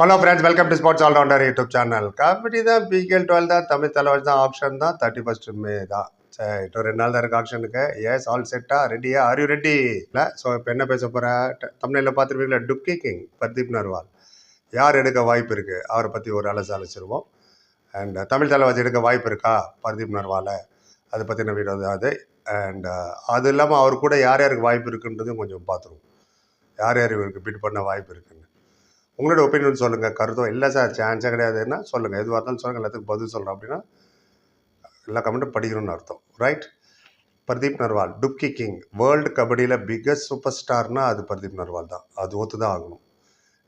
Hello friends welcome to sports allrounder YouTube channel kabaddi தான் PKL twelve தான் தமிழ் தலைவர் தான் ஆப்ஷன் தான் தேர்ட்டி ஃபஸ்ட் மே தான். சரி இன்னும் ரெண்டு நாள் தான் இருக்குது ஆப்ஷனுக்கு எஸ் ஆல் செட்டா ரெடியா ஆர் யூ ரெடி இல்லை ஸோ இப்போ என்ன பேச போகிற தமிழில் பார்த்துருப்பீங்களா டுப்கி கிங் பர்தீப் நர்வால். யார் எடுக்க வாய்ப்பு இருக்குது அவரை பற்றி ஒரு அலசு அழைச்சிருவோம் அண்ட் தமிழ் தலைவர் எடுக்க வாய்ப்பு இருக்கா பர்தீப் நர்வாலை? அதை பற்றின வீடியோ தான் அது அண்ட் அது இல்லாமல் அவர் கூட யார் யாருக்கு வாய்ப்பு இருக்குன்றதும் கொஞ்சம் பார்த்துருவோம். யார் யார் இவருக்கு பிட் பண்ண வாய்ப்பு இருக்குன்னு. உங்களோட ஒப்பீனியன் சொல்லுங்கள் கருத்தும் இல்லை சார் சான்ஸே கிடையாதுன்னா சொல்லுங்கள் எதுவாக இருந்தாலும் சொல்லுங்கள் எல்லாத்துக்கும் பதில் சொல்கிறோம் அப்படின்னா எல்லா கமெண்ட்டும் படிக்கணும்னு அர்த்தம். Right Pardeep Narwal dubki king world கபடியில் பிக்கஸ்ட் சூப்பர் ஸ்டார்னால் அது பர்தீப் நர்வால் தான். அது ஒத்து தான் ஆகணும்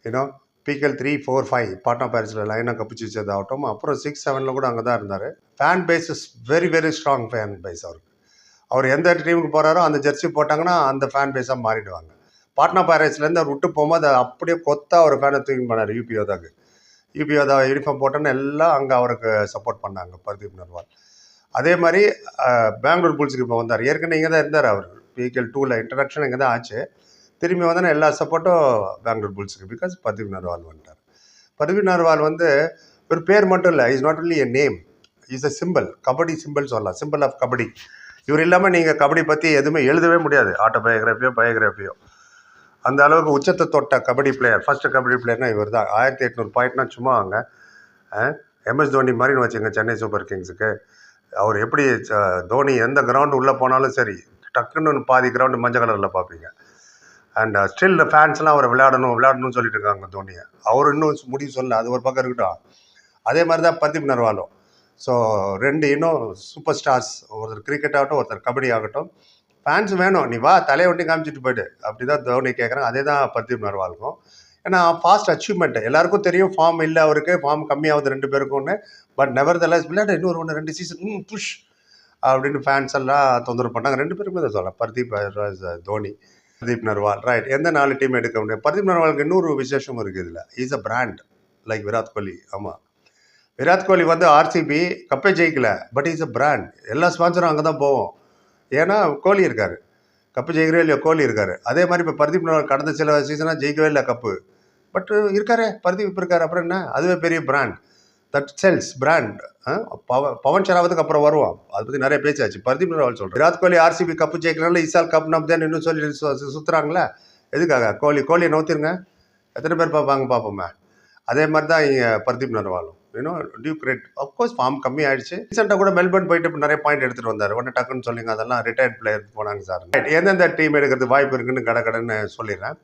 ஏன்னா PKL three four five Patna பேரிஸில் லைனாக கப்பிச்சு வச்சதாகட்டும் அப்புறம் சிக்ஸ் செவனில் கூட அங்கே தான் இருந்தார். Fan base is very very strong fan base அவருக்கு. அவர் எந்த டீமுக்கு போகிறாரோ அந்த ஜெர்சி போட்டாங்கன்னா அந்த ஃபேன் பேஸாக மாறிடுவாங்க. பாட்னா பேரேஸ்லேருந்து அவர் விட்டு போகும்போது அதை அப்படியே கொத்தா ஒரு ஃபேனை தூக்கி பண்ணார் யூபி யோதாக்கு. யூபி யோதா யூனிஃபார்ம் போட்டோன்னு எல்லாம் அங்கே அவருக்கு சப்போர்ட் பண்ணாங்க பர்தீப் நர்வால். அதே மாதிரி பெங்களூர் புல்ஸுக்கு இப்போ வந்தார். ஏற்கனவே இங்கே தான் இருந்தார் அவர். பிகேல் டூவில் இன்ட்ரடக்ஷன் இங்கே தான் ஆச்சு. திரும்பி வந்தோன்னா எல்லா சப்போர்ட்டும் பெங்களூர் புல்ஸுக்கு பிகாஸ் பர்தீப் நர்வால் வந்துட்டார். பர்தீப் நர்வால் வந்து ஒரு பேர் மட்டும் இல்லை. Is not only a name is a simple kabaddi simple சொல்லலாம். Simple of kabaddi. இவர் இல்லாமல் நீங்கள் கபடி பற்றி எதுவுமே எழுதவே முடியாது. ஆட்டோ பயோகிராஃபியோ பயோகிராஃபியோ அந்த அளவுக்கு உச்சத்தை தொட்ட கபடி பிளேயர் ஃபர்ஸ்ட் கபடி பிளேயர்னா இவர் தான். ஆயிரத்தி எட்நூறு பாயிண்ட்னா சும்மா அவங்க எம்எஸ் தோனி மாதிரின்னு வச்சுங்க சென்னை சூப்பர் கிங்ஸுக்கு. அவர் எப்படி தோனி எந்த கிரவுண்டு உள்ளே போனாலும் சரி டக்குன்னு பாதி கிரவுண்டு மஞ்சள் கலரில் பார்ப்பீங்க. அண்ட் ஸ்டில் ஃபேன்ஸ்லாம் அவர் விளையாடணும் விளையாடணும்னு சொல்லிட்டு இருக்காங்க தோனியை. அவர் இன்னும் முடிவு சொல்லல அது ஒரு பக்கம் இருக்கட்டும். அதே மாதிரி தான் பர்தீப் நர்வாலும். ஸோ ரெண்டு இன்னும் சூப்பர் ஸ்டார்ஸ் ஒருத்தர் கிரிக்கெட் ஆகட்டும் ஒருத்தர் கபடி ஆகட்டும். ஃபேன்ஸ் வேணும். நீ வா தலையை ஒட்டி காமிச்சிட்டு போயிடு. அப்படி தான் தோனி கேட்குறேன் அதே தான் பர்தீப் நர்வாலுக்கும் ஏன்னா ஃபாஸ்ட் அச்சீவ்மெண்ட் எல்லாருக்கும் தெரியும் ஃபார்ம் இல்லை அவருக்கு ஃபார்ம் கம்மியாகுது ரெண்டு பேருக்கும்னு. பட் நெவர் தலஸ் விளையாட இன்னொரு ஒன்று ரெண்டு சீசன் புஷ் அப்படின்னு ஃபேன்ஸ் எல்லாம் தொந்தரவு பண்ணாங்க. ரெண்டு பேருமே தான் சொல்லலாம். பர்தீப் தோனி பர்தீப் நர்வால் ரைட் எந்த நாலு டீம் எடுக்க முடியும்? பர்தீப் நர்வாலுக்கு இன்னொரு விசேஷம் இருக்குது இதில். Is a brand like Virat Kohli. ஆமாம் விராட் கோலி வந்து ஆர்சிபி கப்பே ஜெயிக்கல. பட் இஸ் அ பிராண்ட் எல்லா ஸ்பான்சரும் அங்கே தான் போவோம். ஏன்னா கோலி இருக்கார். கப்பு ஜெயிக்கிறே இல்லையோ கோலி இருக்கார். அதே மாதிரி இப்போ பர்தீப் நர்வால் கடந்த சில சீசனாக ஜெயிக்கவே இல்லை கப்பு. பட் இருக்காரே பர்தீப் இப்போ இருக்கார். அப்புறம் என்ன? அதுவே பெரிய brand that sells brand Pawan Pawan ஷராவத்துக்கு அப்புறம் வருவோம் அதை பற்றி நிறைய பேச்சாச்சு. பர்தீப் நர்வால் சொல்கிறேன் விராட் கோலி ஆர்சிபி கப்பு ஜெயிக்கிறனால இசால் கப் நம் தான் இன்னும் சொல்லி சுற்றுறாங்களே எதுக்காக? கோலி கோலியை நோத்திருங்க எத்தனை பேர் பார்ப்பாங்க பார்ப்போமே. அதே மாதிரி தான் இங்கே Pardeep நர்வாலும் you know due great of course form கம்மி ஆயிடுச்சு. ரீசெண்டாக கூட மெல்பர்ன் போயிட்டு நிறைய பாயிண்ட் எடுத்துகிட்டு வந்தார். உடனே டக்குன்னு சொல்லுங்க அதெல்லாம் ரிட்டையர்ட் பிளேயர் போனாங்க சார். எந்தெந்த டீம் எடுக்கிறது வாய்ப்பு இருக்குன்னு கடை கடைன்னு சொல்லிடுறேன்.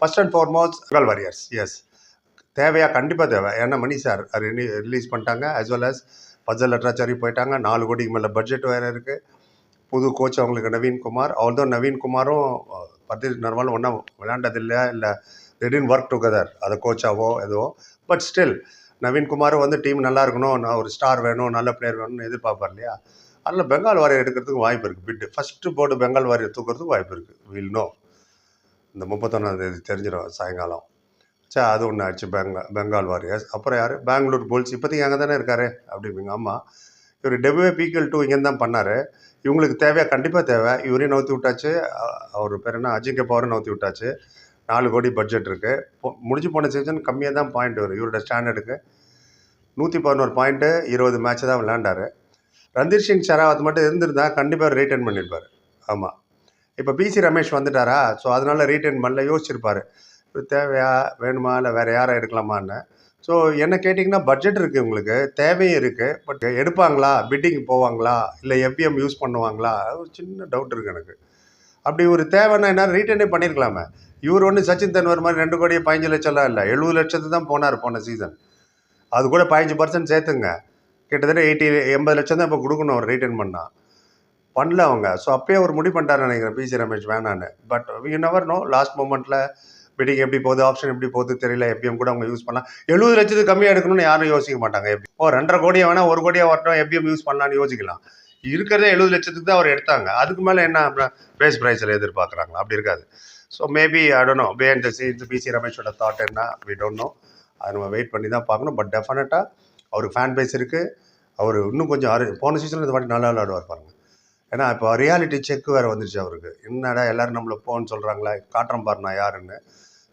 First and foremost Bengal warriors yes தேவையா? கண்டிப்பாக தேவை. ஏன்னா மணி சார் ரிலீஸ் பண்ணிட்டாங்க. As well as Fazel Atrachali போயிட்டாங்க. நாலு கோடிக்கு மேலே பட்ஜெட் வேறு இருக்குது புது கோச் அவங்களுக்கு நவீன்குமார் ஆல்தோ நவீன்குமாரும் பர்தீப் நார்மலும் ஒன்றா விளையாண்டதில்லை இல்லை திடீர்னு ஒர்க் டுகெதர் அது கோச்சாவோ எதுவோ. பட் ஸ்டில் நவீன்குமாரும் வந்து டீம் நல்லா இருக்கணும் நான் ஒரு ஸ்டார் வேணும் நல்ல பிளேயர் வேணும்னு எதிர்பார்ப்பார் இல்லையா? அதில் பெங்கால் வாரியர் எடுக்கிறதுக்கு வாய்ப்பு இருக்குது bid first board Bengal Warrior தூக்கிறதுக்கு வாய்ப்பு இருக்குது வில் நோ இந்த முப்பத்தொன்னாம் தேதி தெரிஞ்சிடும் சாயங்காலம். சரி அது ஒன்று ஆச்சு பெங்கா பெங்கால் வாரியர்ஸ். அப்புறம் யார்? பெங்களூர் புல்ஸ். இப்போதைக்கு அங்கே தானே இருக்காரு அப்படிங்க ஆமாம் இவர் டெபுவே பீக்கல் டூ இங்கே தான் பண்ணார். இவங்களுக்கு தேவையா? கண்டிப்பாக தேவை. இவரையும் நவுத்தி விட்டாச்சு. அவர் பேர் என்ன? அஜிங்க பவரும் நவுத்தி விட்டாச்சு. நாலு கோடி பட்ஜெட் இருக்குது முடிஞ்சு போன சீசன் கம்மியாக தான் பாயிண்ட் வரும். இவரோட ஸ்டாண்டர்டுக்கு நூற்றி பதினோரு பாயிண்ட்டு இருபது மேட்ச் தான் விளையாண்டார். ரந்தீர் சிங் ஷெராவத் மட்டும் இருந்திருந்தால் கண்டிப்பாக ரீட்டைன் பண்ணியிருப்பார் ஆமாம் இப்போ பிசி ரமேஷ் வந்துட்டாரா? ஸோ அதனால் ரீட்டைன் பண்ணல யோசிச்சிருப்பார். தேவையா வேணுமா இல்லை வேறு யாரை எடுக்கலாமான்னு. ஸோ என்ன கேட்டிங்கன்னா பட்ஜெட் இருக்குது உங்களுக்கு. தேவையும் இருக்குது பட் எடுப்பாங்களா? பிட்டிங் போவாங்களா? இல்லை எஃபிஎம் யூஸ் பண்ணுவாங்களா? ஒரு சின்ன டவுட் இருக்குது எனக்கு. அப்படி ஒரு தேவைன்னா என்ன ரீட்டனே பண்ணியிருக்கலாமே இவர் ஒன்று சச்சின் தென்வர் மாதிரி ரெண்டு கோடியே பதினஞ்சு லட்சம்லாம் இல்லை. எழுபது லட்சத்து தான் போனார் போன சீசன் அது கூட பதினஞ்சு பர்சன்ட் சேர்த்துங்க. கிட்டத்தட்ட எயிட்டி எண்பது லட்சம் தான் இப்போ கொடுக்கணும் அவர் ரீட்டைன் பண்ணால் பண்ணல அவங்க. ஸோ அப்பயே அவர் முடிவு பண்ணிட்டார் நினைக்கிறேன். பிசி ரமேஷ் வேணான்னு. But you never know last மூமெண்ட்டில் bidding எப்படி போகுது ஆப்ஷன் எப்படி போகுது தெரியல. எஃபிஎம் கூட அவங்க யூஸ் பண்ணலாம். எழுபது லட்சத்துக்கு கம்மியாக எடுக்கணும்னு யாரும் யோசிக்க மாட்டாங்க. எப்படி ஓ ரெண்டரை கோடியாக வேணால் ஒரு கோடியாக வரட்டும். எஃபிஎம் யூஸ் பண்ணலாம்னு யோசிக்கலாம். இருக்கிறதே எழுபது லட்சத்துக்கு தான் அவர் எடுத்தாங்க. அதுக்கு மேலே என்ன பேஸ் ப்ரைஸில் எதிர்பார்க்குறாங்களா? அப்படி இருக்காது. ஸோ மேபி ஐடோனோ பே இந்த சீன்ஸ் பிசி ரமேஷோட தாட் என்ன? வி டோன்ட் நோ அதை நம்ம வெயிட் பண்ணி தான் பார்க்கணும். பட் டெஃபினட்டாக அவருக்கு ஃபேன் பேஸ் இருக்குது அவர் இன்னும் கொஞ்சம் அரு போன சீசனில் இந்த மாதிரி நல்லா விளையாடுவார் பாருங்க. ஏன்னா இப்போ ரியாலிட்டி செக் வேறு வந்துருச்சு அவருக்கு. என்னடா எல்லோரும் நம்மளை போன்னு சொல்கிறாங்களா காட்டுறோம் பாரு நான் யாருன்னு.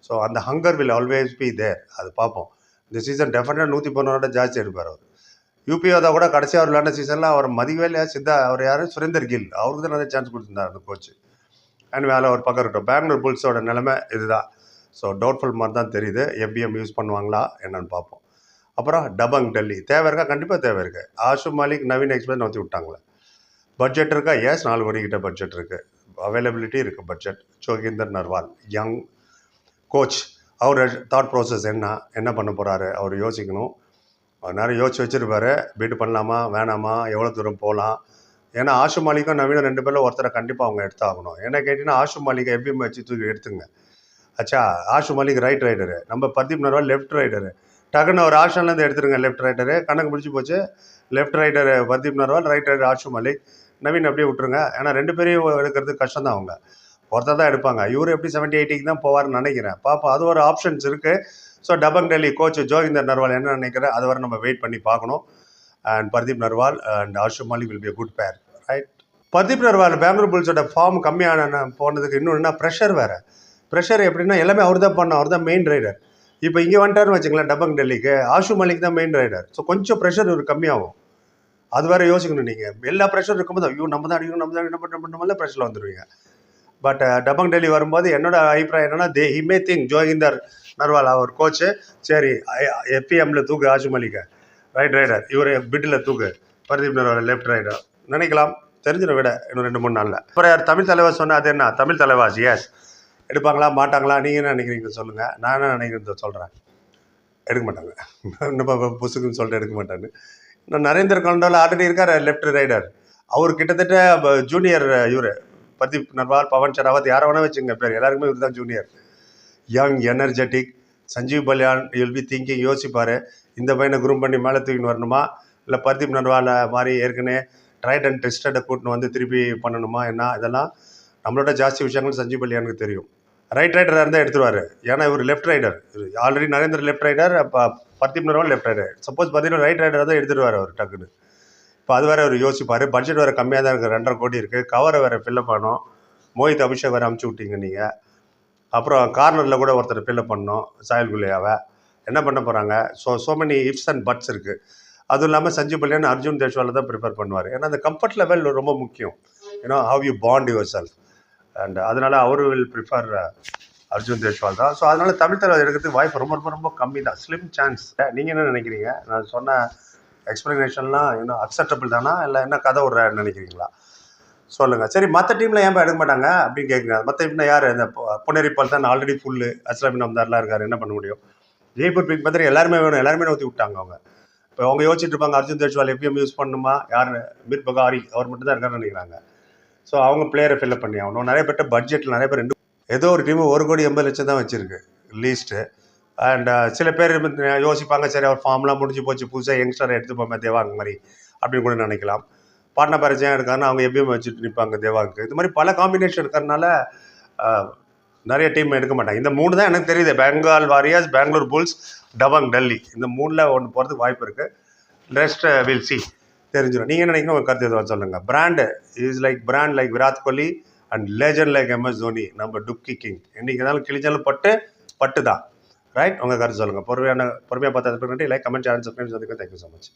ஸோ அந்த hunger will always be there அது பார்ப்போம். இந்த சீசன் டெஃபினட்டாக நூற்றி பதினோட ஜாஸ்தி எடுப்பார் அவர். யூபி கூட கடைசியாக அவர் விளாண்ட சீசனில் அவர் மதிக்கவே சித்தா அவர் யார்? சுரேந்தர் கில். அவருக்கு தான் நிறைய சான்ஸ் கொடுத்துருந்தார் அந்த கோச் அண்ட் வேலை ஒரு பக்கம் இருக்கட்டும். பெங்களூர் புல்ஸோட நிலைமை இதுதான். ஸோ டவுட்ஃபுல் மாதிரி தான் தெரியுது. எஃபிஎம் யூஸ் பண்ணுவாங்களா? என்னன்னு பார்ப்போம். அப்புறம் டபங் டெல்லி. தேவை இருக்கா? கண்டிப்பாக தேவை இருக்கு. ஆஷு மாலிக் நவீன் எக்ஸ்பிரஸ் நோத்தி விட்டாங்களே. பட்ஜெட் இருக்கா? எஸ் நாலு கோடி கிட்ட பட்ஜெட் இருக்குது அவைலபிலிட்டி இருக்குது budget Joginder Narwal young coach அவர் தாட் ப்ராசஸ் என்ன? என்ன பண்ண போகிறாரு அவர் யோசிக்கணும். அவர் நேரம் யோசிச்சு வச்சுருப்பாரு. பீட்டு பண்ணலாமா? வேணாமா? எவ்வளோ தூரம் போகலாம் ஏன்னா ஆஷு மாலிக்கும் நவீனம் ரெண்டு பேரில் ஒருத்தரை கண்டிப்பாக அவங்க எடுத்தாகணும். என்ன கேட்டிங்கன்னா ஆஷு மாலிகை எப்பயும் வச்சு தூக்கி எடுத்துங்க. அச்சா ஆஷு மாலிக் ரைட் ரைடரு நம்ம பர்தீப் நர்வால் லெஃப்ட் ரைடரு டக்குன்னு ஒரு ஆப்ஷன்லேருந்து எடுத்துருங்க லெஃப்ட் ரைடரு கணக்கு பிடிச்சி போச்சு. Left raider Pardeep Narwal right raider Ashu Malik. Naveen அப்படியே விட்டுருங்க. ஏன்னா ரெண்டு பேரையும் எடுக்கிறது கஷ்டம் தான் அவங்க. ஒருத்தர் தான் எடுப்பாங்க. இவர் எப்படி செவன்ட்டி எயிட்டிக்கு தான் போவார்னு நினைக்கிறேன். பாப்பா அது ஒரு ஆப்ஷன்ஸ் இருக்குது ஸோ டபங் டெல்லி கோச் ஜோகிந்தர் நர்வால் என்ன நினைக்கிறேன் அது வரை நம்ம வெயிட் பண்ணி பார்க்கணும். And Pardeep Narwal and Ashu Malik will be good pair right Pardeep Narwal Bengaluru புல்ஸோட form கம்மியான போனதுக்கு இன்னொன்று என்ன? ப்ரெஷர் வேறு. ப்ரெஷர் எப்படின்னா எல்லாமே அவர் தான் பண்ணோம் அவர் தான் மெயின் ரைடர் இப்போ இங்கே வந்துட்டாருன்னு வச்சுங்களேன் டபங் டெல்லிக்கு ஆஷு மாலிக் தான் மெயின் ரைடர் ஸோ கொஞ்சம் ப்ரெஷர் ஒரு கம்மியாகும். அது வேறு யோசிக்கணும் நீங்கள் எல்லா ப்ரெஷர் இருக்கும்போது ஐயோ நம்ம தான் அடிக்கணும் நம்ம தான் என்ன பண்ண பண்ண ப்ரெஷரில் வந்துடுவீங்க பட் டபங் டெல்லி வரும்போது என்னோட அபிப்பிராயம் என்னன்னா தே ஹிமே திங் ஜோகிந்தர் நர்வால் அவர் கோச்சு சரி எஃப்இஎம்ல தூக்கு ஆஷு ரைட் ரைடர் இவர் பிட்டில் தூக்கு. பர்தீப் நர்வால் லெஃப்ட் ரைடர் நினைக்கலாம். தெரிஞ்சிட விட இன்னும் ரெண்டு மூணு நாளில். அப்புறம் யார் தமிழ் தலைவர் சொன்னால் அது என்ன? தமிழ் தலைவாஸ் எஸ் எடுப்பாங்களா மாட்டாங்களா? நீங்கள் என்ன நினைக்கிறீங்க? சொல்லுங்கள் நான் என்ன நினைக்கிறேன் சொல்கிறேன் எடுக்க மாட்டாங்க. இன்னும் புசுக்குன்னு சொல்லிட்டு எடுக்க மாட்டாங்க. நான் நரேந்திர கவுண்டோவில் ஆல்ரெடி இருக்கார் லெஃப்ட் ரைடர் அவர் கிட்டத்தட்ட ஜூனியர் இவர். பிரதீப் நர்வால் பவன் ஷராவத் யாரை வேணா வச்சுங்க பேர் எல்லாருக்குமே இவர் தான் junior young energetic Sanjeev Balyan will be thinking யோசிப்பார். இந்த பையனை குரூம் பண்ணி மேலே தூக்கின்னு வரணுமா? இல்லை பர்தீப் நர்வால மாதிரி ஏற்கனவே ட்ரைட் அண்ட் டெஸ்டடை கூட்டின்னு வந்து திருப்பி பண்ணணுமா? என்ன? இதெல்லாம் நம்மளோட ஜாஸ்தி விஷயங்கள் சஞ்சீவ் பல்யானுக்கு தெரியும். ரைட் ரைடராக இருந்தால் எடுத்துருவார். ஏன்னா இவர் left raider already Narendra left raider இப்போ Pardeep Narwal left raider suppose பார்த்தீங்கன்னா ரைட் ரைடராக தான் எடுத்துருவார் அவர் டக்குன்னு. இப்போ அது வேறு அவர் யோசிப்பார். பட்ஜெட் வேறு கம்மியாக தான் இருக்குது ரெண்டரை கோடி இருக்குது கவரை வேறு ஃபில்லப் பண்ணோம் மோஹித் அபிஷேக் வேறு அமுச்சு விட்டீங்க நீங்கள் அப்புறம் கார்னரில் கூட ஒருத்தர் பில்லப் பண்ணோம் சாயல் குலியாவை என்ன பண்ண போகிறாங்க so so many ifs and buts இருக்குது அதுவும் இல்லாமல் சஞ்சீவ் பல்யான் அர்ஜுன் தேஷ்வாலில் தான் ப்ரிப்பேர் பண்ணுவார். ஏன்னா அந்த கம்ஃபர்ட் லெவல் ரொம்ப முக்கியம். ஏன்னா how you bond yourself and அதனால் அவர் வில் ப்ரிஃபர் அர்ஜுன் தேஷ்வால் தான். ஸோ அதனால் தமிழ் தலைவர் எடுக்கிறதுக்கு வாய்ப்பு ரொம்ப ரொம்ப ரொம்ப கம்மி தான். ஸ்லிம் சான்ஸ் நீங்கள் என்ன நினைக்கிறீங்க? நான் சொன்ன எக்ஸ்ப்ளனேஷன்லாம் இன்னும் அக்செப்டபிள் தானா? இல்லை என்ன கதை விட்றாருன்னு நினைக்கிறீங்களா? சொல்லுங்கள் சரி மற்ற டீமில் ஏன் எடுக்க மாட்டாங்க? அப்படின்னு கேட்குங்க மற்ற டீம்னா யார்? இந்த பொ- தான் ஆல்ரெடி ஃபுல்லு அஸ்லாமி நம்தார்லாம் இருக்கார். என்ன பண்ண முடியும்? ஜெய்ப்பூர் பிக் பத்திரி எல்லாருமே வேணும். எல்லாருமே ஊற்றி விட்டாங்க அவங்க. இப்போ அவங்க யோசிச்சுட்டு இருப்பாங்க அர்ஜுன் தேஜ்வால் எப்பயும் யூஸ் பண்ணணுமா யார்? மீர் பகாரி. அவர் மட்டும் தான் இருக்காருன்னு நினைக்கிறாங்க. ஸோ அவங்க பிளேயரை ஃபில்அப் பண்ணி ஆகணும். நிறைய பேர்ட்ட பட்ஜெட்டில் நிறைய பேர் ரெண்டு ஏதோ ஒரு டீம் ஒரு கோடி எண்பது லட்சம் தான் வச்சிருக்கு லீஸ்ட்டு அண்ட் சில பேர் யோசிப்பாங்க சரி அவர் ஃபார்ம்லாம் முடிஞ்சு போச்சு. புதுசாக யங்ஸ்டரை எடுத்துப்போமே தேவாங்க மாதிரி அப்படின்னு கூட நினைக்கலாம். பாட்னா பரிச்சயம் இருக்காருன்னு அவங்க எப்பயும் வச்சுட்டு நிற்பாங்க தேவாவுக்கு இது மாதிரி பல காம்பினேஷன் இருக்கிறதுனால நிறைய டீம் எடுக்க மாட்டாங்க. இந்த மூணு தான் எனக்கு தெரியுது. பெங்கால் வாரியர்ஸ் பெங்களூர் புல்ஸ் டபங் டெல்லி இந்த மூணில் ஒன்று போகிறதுக்கு வாய்ப்பு இருக்குது ரெஸ்ட் வில் சி தெரிஞ்சிடும் நீங்கள் நினைக்கணும் ஒரு கருத்து எதுவும் சொல்லுங்கள் brand is like brand like Virat Kohli and legend like MS Dhoni நம்ம டுப்கி கிங் என்றைக்கு இருந்தாலும் கிழிஞ்சாலும் பட்டு பட்டு தான் ரைட் உங்கள் கருத்து சொல்லுங்கள் பொறுமையான பொறுமையாக பார்த்து like comment channel subscribe thank you so much